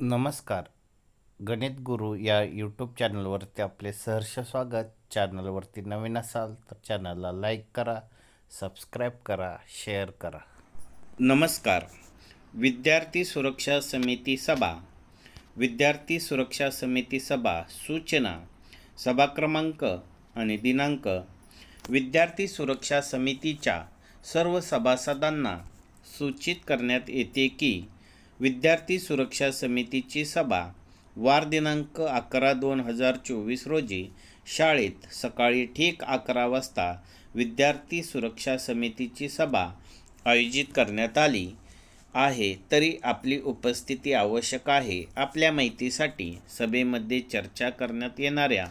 नमस्कार. गणित गुरु या यूट्यूब चॅनलवरती आपले सहर्ष स्वागत. चॅनलवरती नवीन असाल तर चॅनलला लाईक करा सबस्क्राईब करा शेअर करा. नमस्कार. विद्यार्थी सुरक्षा समिती सभा. विद्यार्थी सुरक्षा समिती सभा सूचना सभा क्रमांक आणि दिनांक. विद्यार्थी सुरक्षा समितीच्या सर्व सभासदांना सूचित करण्यात येते की विद्यार्थी सुरक्षा समितीची सभा. वार दिनांक अकरा दोन हजार चोवीस रोजी शाळेत सकाळी ठीक अकरा वाजता विद्यार्थी सुरक्षा समितीची सभा आयोजित करण्यात आली. आहे तरी आपली उपस्थिती आवश्यक आहे. आपल्या माहितीसाठी सभेमध्ये चर्चा करण्यात येणाऱ्या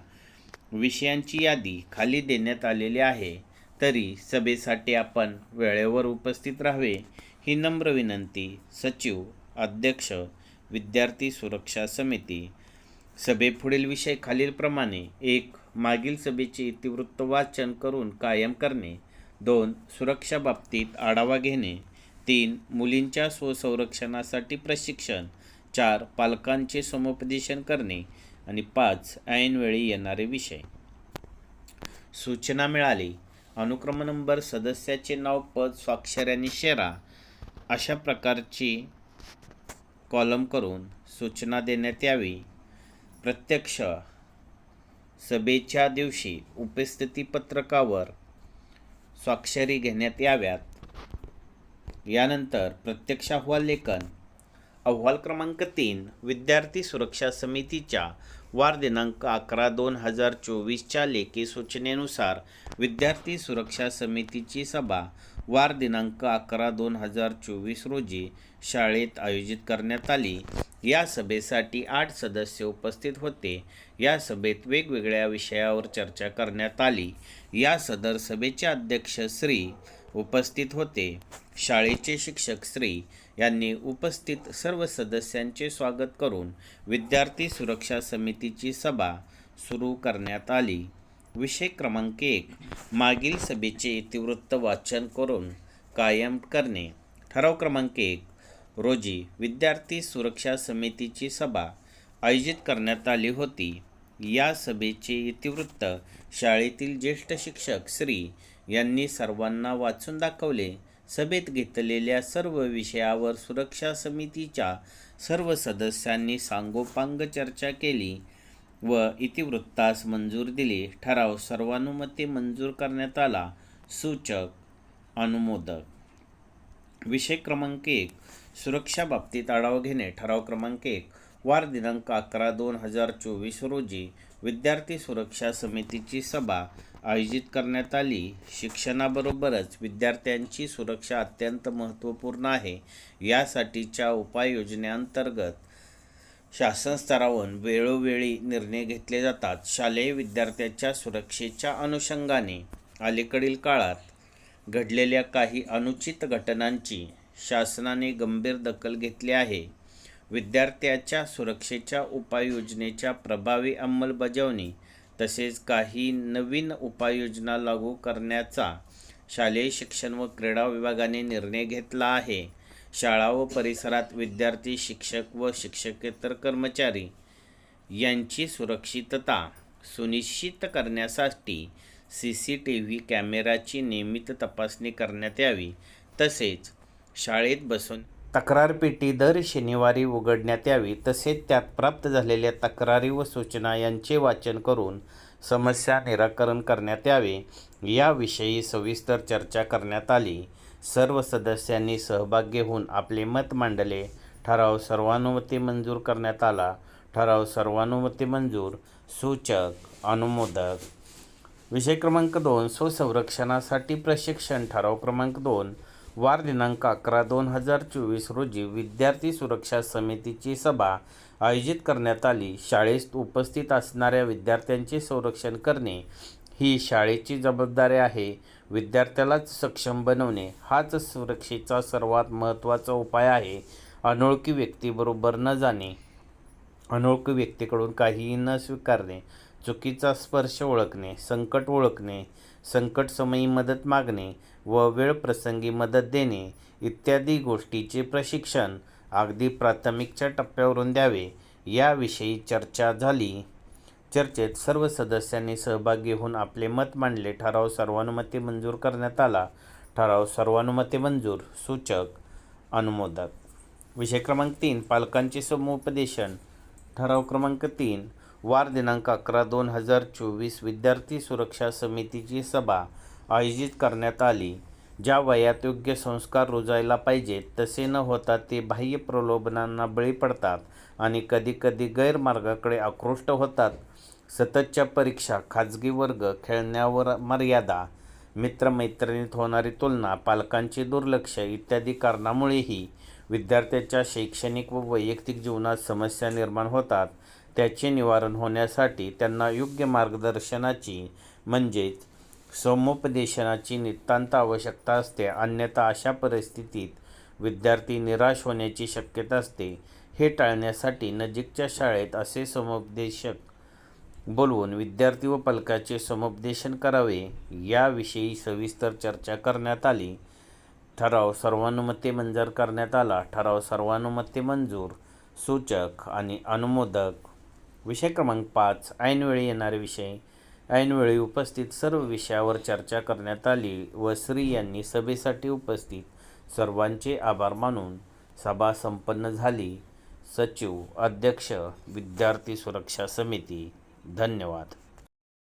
विषयांची यादी खाली देण्यात आलेली आहे. तरी सभेसाठी आपण वेळेवर उपस्थित राहावे ही नम्र विनंती. सचिव अध्यक्ष विद्यार्थी सुरक्षा समिती. सभेपुढील विषय खालीलप्रमाणे. एक मागील सभेचे इतिवृत्त वाचन करून कायम करणे. दोन सुरक्षा बाबतीत आढावा घेणे. तीन मुलींच्या स्वसंरक्षणासाठी प्रशिक्षण. चार पालकांचे समुपदेशन करणे. आणि पाच ऐनवेळी येणारे विषय. सूचना मिळाली. अनुक्रम नंबर सदस्याचे नाव पद स्वाक्षऱ्याने शेरा अशा प्रकारची कॉलम करून सूचना देण्यात यावी. प्रत्यक्ष सभेच्या दिवशी उपस्थिती पत्रकावर स्वाक्षरी घेण्यात याव्यात. यानंतर प्रत्यक्ष अहवाल लेखन. अहवाल क्रमांक तीन विद्यार्थी सुरक्षा समितीच्या वार दिनांक अकरा दोन हजार चोवीसच्या लेखी सूचनेनुसार विद्यार्थी सुरक्षा समितीची सभा वार दिनांक अकरा दोन हजार चोवीस रोजी शाळेत आयोजित करण्यात आली. या सभेसाठी आठ सदस्य उपस्थित होते. या सभेत वेगवेगळ्या विषयावर चर्चा करण्यात आली. या सदर सभेचे अध्यक्ष श्री उपस्थित होते. शाळेचे शिक्षक श्री यांनी उपस्थित सर्व सदस्यांचे स्वागत करून विद्यार्थी सुरक्षा समितीची सभा सुरू करण्यात आली. विषय क्रमांक एक मागील सभेचे इतिवृत्त वाचन करून कायम करणे. ठराव क्रमांक एक रोजी विद्यार्थी सुरक्षा समितीची सभा आयोजित करण्यात आली होती. या सभेचे इतिवृत्त शाळेतील ज्येष्ठ शिक्षक श्री यांनी सर्वांना वाचून दाखवले. सभेत घेतलेल्या सर्व विषयावर सुरक्षा समितीच्या सर्व सदस्यांनी सांगोपांग चर्चा केली व इतिवृत्तास मंजूर दिली. ठराव सर्वानुमते मंजूर करण्यात आला. सूचक अनुमोदक. विषय क्रमांक एक. सुरक्षा बाबतीत आढावा घेणे. ठराव क्रमांक एक. वार दिनांक अकरा दोन हजार चोवीस रोजी विद्यार्थी सुरक्षा समितीची सभा आयोजित करण्यात आली. शिक्षणाबरोबरच विद्यार्थ्यांची सुरक्षा अत्यंत महत्त्वपूर्ण आहे. यासाठीच्या उपाययोजनेअंतर्गत शासन स्तरावरून वेळोवेळी निर्णय घेतले जातात. शालेय विद्यार्थ्यांच्या सुरक्षेच्या अनुषंगाने अलीकडील काळात घडलेल्या काही अनुचित घटनांची शासनाने गंभीर दखल घेतली आहे. विद्यार्थ्याच्या सुरक्षेच्या उपाययोजनेच्या प्रभावी अंमलबजावणी तसेच काही नवीन उपाययोजना लागू करण्याचा शालेय शिक्षण व क्रीडा विभागाने निर्णय घेतला आहे. शाळा व परिसरात विद्यार्थी शिक्षक व शिक्षकेतर कर्मचारी यांची सुरक्षितता सुनिश्चित करण्यासाठी सी सी टी व्ही कॅमेराची नियमित तपासणी करण्यात यावी. तसेच शाळेत बसून तक्रार पेटी दर शनिवारी उघडण्यात यावी तसेच त्यात प्राप्त झालेल्या तक्रारी व सूचना यांचे वाचन करून समस्या निराकरण करण्यात यावे. याविषयी सविस्तर चर्चा करण्यात आली. सर्व सदस्यांनी सहभाग घेऊन आपले मत मांडले. ठराव सर्वानुमती मंजूर करण्यात आला. ठराव सर्वानुमती मंजूर. सूचक अनुमोदक. विषय क्रमांक दोन स्वसंरक्षणासाठी प्रशिक्षण. ठराव क्रमांक दोन वार दिनांक अकरा दोन हजार चोवीस रोजी विद्यार्थी सुरक्षा समितीची सभा आयोजित करण्यात आली. शाळेत उपस्थित असणाऱ्या विद्यार्थ्यांचे संरक्षण करणे ही शाळेची जबाबदारी आहे. विद्यार्थ्यालाच सक्षम बनवणे हाच सुरक्षेचा सर्वात महत्त्वाचा उपाय आहे. अनोळखी व्यक्तीबरोबर न जाणे अनोळखी व्यक्तीकडून काहीही न स्वीकारणे चुकीचा स्पर्श ओळखणे संकट ओळखणे संकटसमयी मदत मागणे व वेळप्रसंगी मदत देणे इत्यादी गोष्टीचे प्रशिक्षण अगदी प्राथमिकच्या टप्प्यावरून द्यावे याविषयी चर्चा झाली. चर्चेत सर्व सदस्यांनी सहभागी होऊन आपले मत मांडले. ठराव सर्वानुमते मंजूर करण्यात आला. ठराव सर्वानुमते मंजूर. सूचक. अनुमोदक. विषय क्रमांक तीन पालकांचे समुपदेशन ठराव क्रमांक तीन वार दिनांक अकरा दोन हजार चोवीस विद्यार्थी सुरक्षा समितीची सभा आयोजित करण्यात आली ज्या वयात योग्य संस्कार रुजायला पाहिजेत तसे न होता ते बाह्य प्रलोभनांना बळी पडतात आणि कधीकधी गैरमार्गाकडे आकृष्ट होतात. सततच्या परीक्षा खाजगी वर्ग खेळण्यावर मर्यादा मित्रमैत्रिणीत होणारी तुलना पालकांचे दुर्लक्ष इत्यादी कारणामुळेही विद्यार्थ्याच्या शैक्षणिक व वैयक्तिक जीवनात समस्या निर्माण होतात. त्याचे निवारण होण्यासाठी त्यांना योग्य मार्गदर्शनाची म्हणजेच समुपदेशनाची नितांत आवश्यकता असते. अन्यथा अशा परिस्थितीत विद्यार्थी निराश होण्याची शक्यता असते. हे टाळण्यासाठी नजीकच्या शाळेत असे समुपदेशक बोलवून विद्यार्थी व पालकाचे समुपदेशन करावे याविषयी सविस्तर चर्चा करण्यात आली. ठराव सर्वानुमते मंजूर करण्यात आला. ठराव सर्वानुमते मंजूर सूचक आणि अनुमोदक विषय क्रमांक पाच. ऐनवेळी येणारे विषय. ऐनवेळी उपस्थित सर्व विषयावर चर्चा करण्यात आली व श्री यांनी सभेसाठी उपस्थित सर्वांचे आभार मानून सभा संपन्न झाली. सचिव अध्यक्ष विद्यार्थी सुरक्षा समिती. धन्यवाद.